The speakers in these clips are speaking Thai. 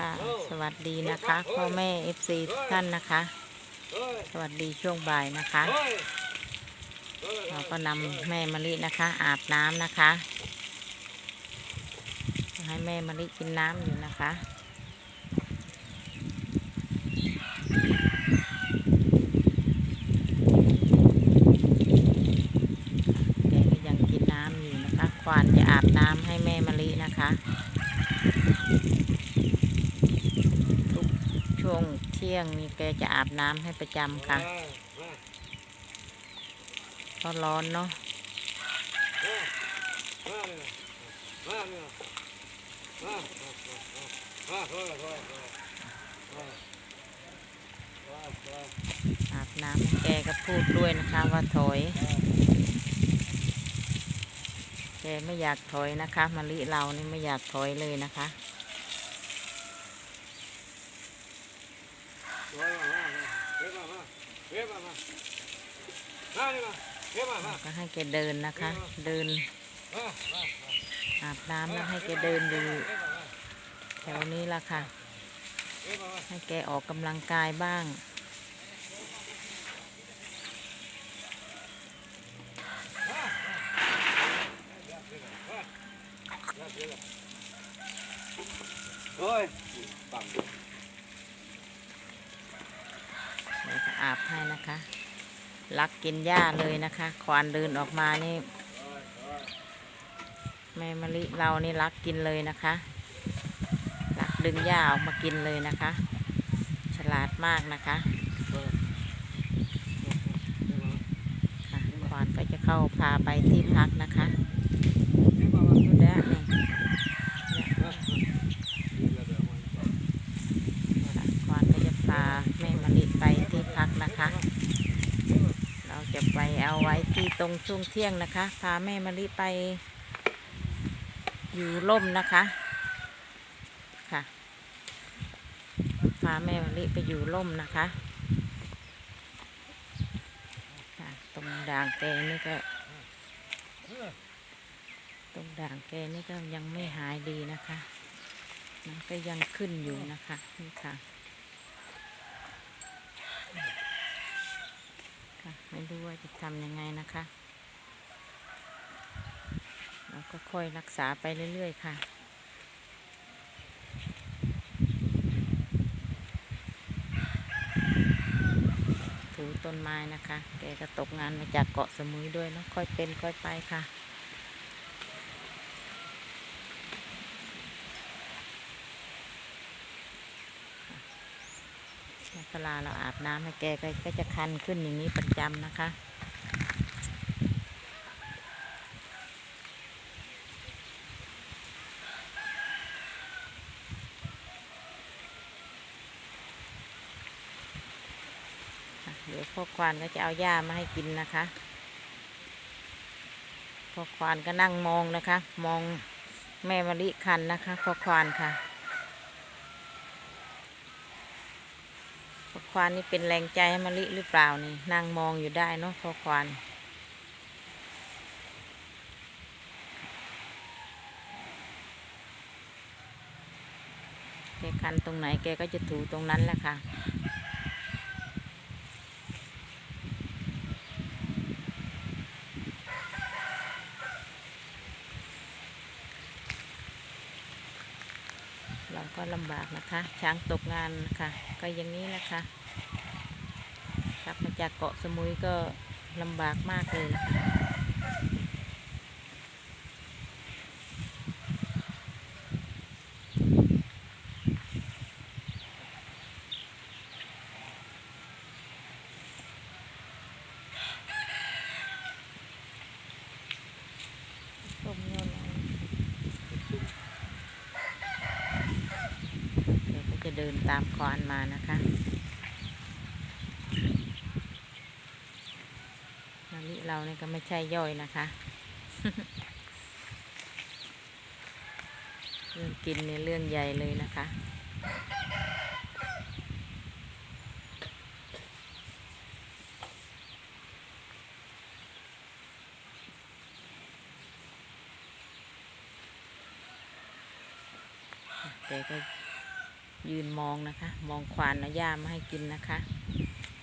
ค่ะ สวัสดีนะคะพ่อแม่เอฟซีทุกท่านนะคะ สวัสดีช่วงบ่ายนะคะ เราก็นำแม่มะลินะคะ อาบน้ำนะคะ ให้แม่มะลิกินน้ำอยู่นะคะแกก็ยังกินน้ำอยู่นะคะ ควานจะอาบน้ำให้แม่มะลินะคะ ทุกช่วงเที่ยงนี่แกจะอาบน้ำให้ประจำค่ะเพราะร้อนเนาะอาบน้ำแกก็พูดด้วยนะคะว่าถอย แกไม่อยากถอยนะคะมะลิเรานี่ไม่อยากถอยเลยนะคะ ก็ให้แกเดินนะคะ เดิน อาบน้ำแล้วให้แกเดินอยู่แถวนี้ละค่ะ ให้แกออกกำลังกายบ้างเฮ้ยต่ำ เดี๋ยวจะ อาบให้นะคะลักกินหญ้าเลยนะคะ ควานเดินออกมานี่แม่มะลิเรานี่ลักกินเลยนะคะลักดึงหญ้าออกมากินเลยนะคะ ฉลาดมากนะคะค่ะควานก็จะเข้าพาไปที่พักนะคะดูแลนี่ค่ะควานก็จะพาแม่มะลิไปที่พักนะคะ เราจะไปเอาไว้ที่ตรงช่วงเที่ยงนะคะ พาแม่มะลิไป อยู่ร่มนะคะค่ะพาแม่มะลิไปอยู่ร่มนะคะค่ะตรงด่างแกนี่ก็ ตรงด่างแกนี่ก็ยังไม่หายดีนะคะมันก็ยังขึ้นอยู่นะคะนี่ค่ะ ค่ะ ไม่รู้ว่าจะทำยังไงนะคะ เราก็ค่อยรักษาไปเรื่อย ๆ ค่ะถูต้นไม้นะคะ แกก็ตกงานมาจากเกาะสมุยด้วยเนาะค่อยเป็นค่อยไปค่ะ เวลาเราอาบน้ำให้แกก็ก็จะคันขึ้นอย่างนี้ประจำนะคะค่ะเดี๋ยวพ่อควานก็จะเอาหญ้ามาให้กินนะคะพ่อควานก็นั่งมองนะคะ มองแม่มะลิคันนะคะพ่อควานค่ะ พอควานนี่เป็นแรงใจให้มะลิหรือเปล่านี่นั่งมองอยู่ได้เนาะพอควานแกคันตรงไหนแกก็จะถูตรงนั้นแหละค่ะ เราก็ลำบาก นะคะ ช้างตกงานนะคะก็อย่างนี้นะคะกลับมาจากเกาะสมุยก็ลำบากมากเลยนะคะต้มยำอะไร เดินตามควานมานะคะมะลิเราเนี่ยก็ไม่ใช่ย่อยนะคะเรื่องกินเนี่ยเรื่องใหญ่เลยนะคะแกก็ ยืนมองนะคะ มองควานเอาหญ้ามาให้กินนะคะ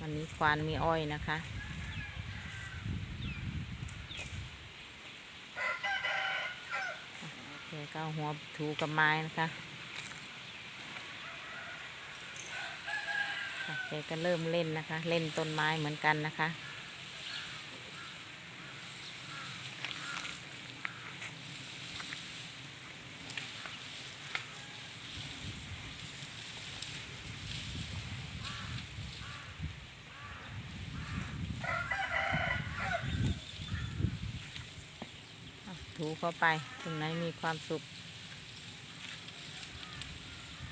วันนี้ควานมีอ้อยนะคะแกก็เอาหัวถูกับไม้นะคะค่ะแกก็เริ่มเล่นนะคะ เล่นต้นไม้เหมือนกันนะคะ ถูเข้าไป ตรงไหนมีความสุข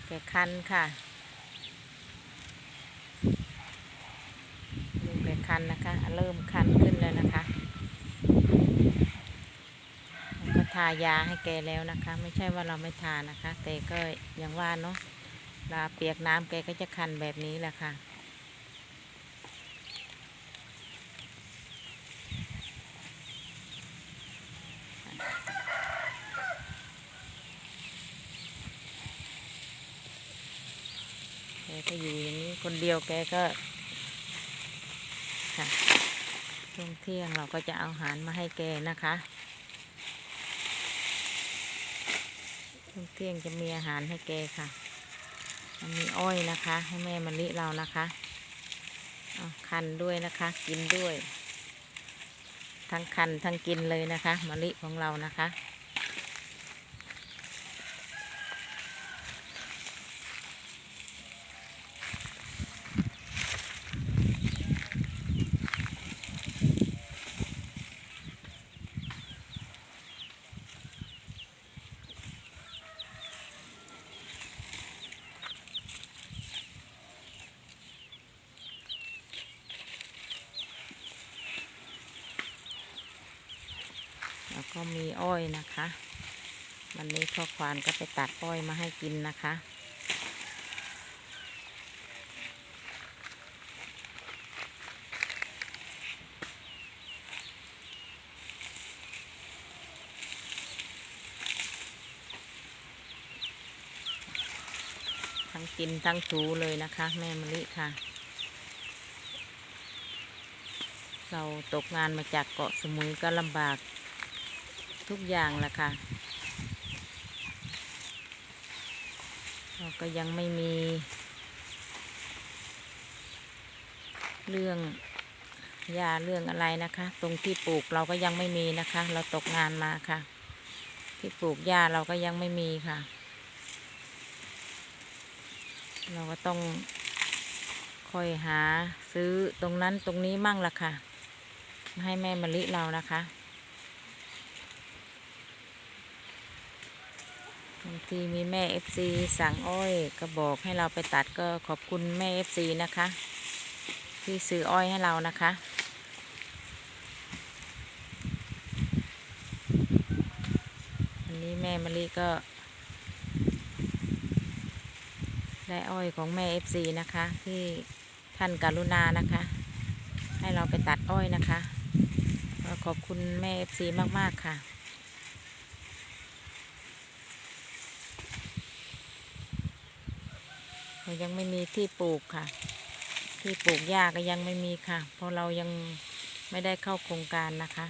แกคันค่ะเริ่แกคันนะคะ เริ่มคันขึ้นแล้วนะคะก็ทายาให้แกแล้วนะคะ ไม่ใช่ว่าเราไม่ทานะคะ แต่ก็อย่างว่าเนาะลาเปียกน้ำแกก็จะคันแบบนี้แหละค่ะ แกก็อยู่อย่างนี้ คนเดียวแกก็ค่ะช่วงเที่ยงเราก็จะเอาอาหารมาให้แกนะคะช่วงเที่ยงจะมีอาหารให้แกค่ะมันมีอ้อยนะคะ ให้แม่มะลิเรานะคะเอาคันด้วยนะคะ กินด้วย ทั้งคันทั้งกินเลยนะคะมะลิของเรานะคะ แล้วก็มีอ้อยนะคะ วันนี้พ่อควานก็ไปตัดอ้อยมาให้กินนะคะ ทั้งกินทั้งถูเลยนะคะ แม่มะลิค่ะเราตกงานมาจากเกาะสมุยก็ลำบาก ทุกอย่างแหละค่ะเราก็ยังไม่มี เรื่องยาเรื่องอะไรนะคะ ตรงที่ปลูกเราก็ยังไม่มีนะคะ เราตกงานมาค่ะ ที่ปลูกหญ้าเราก็ยังไม่มีค่ะ เราก็ต้องคอยหาซื้อตรงนั้นตรงนี้มั่งละค่ะ ให้แม่มะลิเรานะคะบาง ทีมีแม่เอฟซีสั่งอ้อยก็บอกให้เราไปตัดก็ขอบคุณแม่เอฟซีนะคะ ที่ซื้ออ้อยให้เรานะคะอันนี้แม่มะลิก็ ได้อ้อยของแม่เอฟซีนะคะ ที่ท่านกรุณานะคะ ให้เราไปตัดอ้อยนะคะขอบคุณแม่เอฟซีมาก ๆ ค่ะ เรายังไม่มีที่ปลูกค่ะ ที่ปลูกหญ้าก็ยังไม่มีค่ะ เพราะเรายังไม่ได้เข้าโครงการนะคะ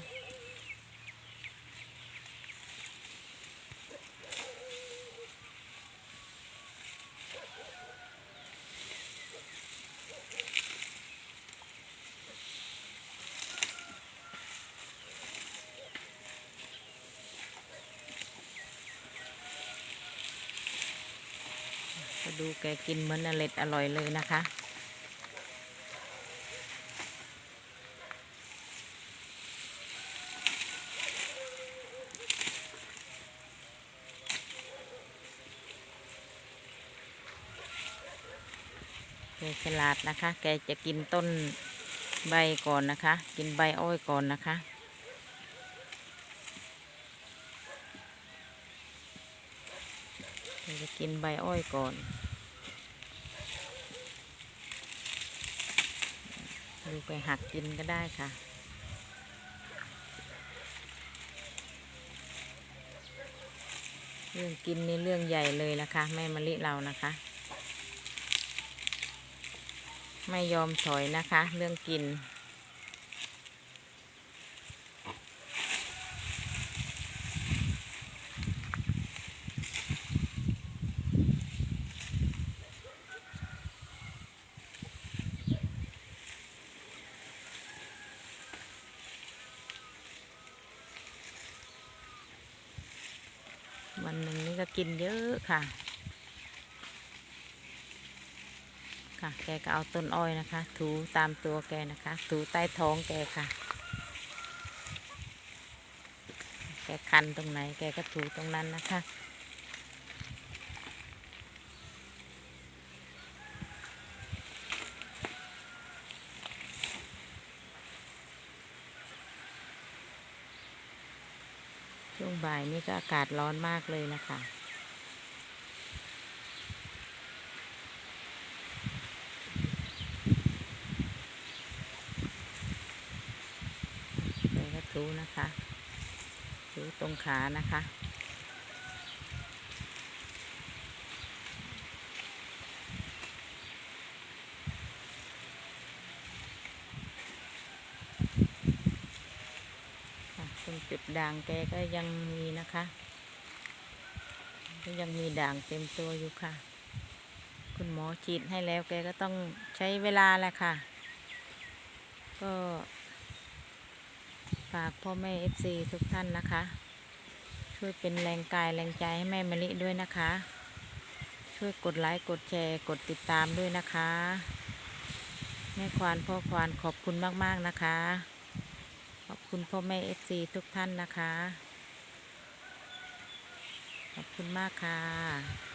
ดูแกกินเหมือนอร่อยอร่อยเลยนะคะ แกฉลาดนะคะ แกจะกินต้นใบก่อนนะคะ กินใบอ้อยก่อนนะคะแกจะกินใบอ้อยก่อน ดูไปหักกินก็ได้ค่ะ เรื่องกินนี่เรื่องใหญ่เลยนะคะแม่มะลิเรานะคะ ไม่ยอมถอยนะคะ เรื่องกิน ก็กินเยอะค่ะ ค่ะ แกก็เอาต้นอ้อยนะคะ ถูตามตัวแกนะคะ ถูใต้ท้องแกค่ะ แกคันตรงไหนแกก็ถูตรงนั้นนะคะ ช่วงบ่ายนี่ก็อากาศร้อนมากเลยนะคะแกก็ถูนะคะถูตรงขานะคะ ค่ะตรงจุดด่างแกก็ยังมีนะคะ ก็ยังมีด่างเต็มตัวอยู่ค่ะ คุณหมอฉีดให้แล้วแกก็ต้องใช้เวลาแหละค่ะ ก็ฝากพ่อแม่เอฟซีทุกท่านนะคะ ช่วยเป็นแรงกายแรงใจให้แม่มะลิด้วยนะคะ ช่วยกดไลค์กดแชร์กดติดตามด้วยนะคะ แม่ควานพ่อควานขอบคุณมาก ๆ นะคะ คุณพ่อแม่เอฟซีทุกท่านนะคะ ขอบคุณมากค่ะ